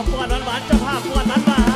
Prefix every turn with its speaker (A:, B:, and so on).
A: ขอประวัติหวานจะพาพประวัติหวาน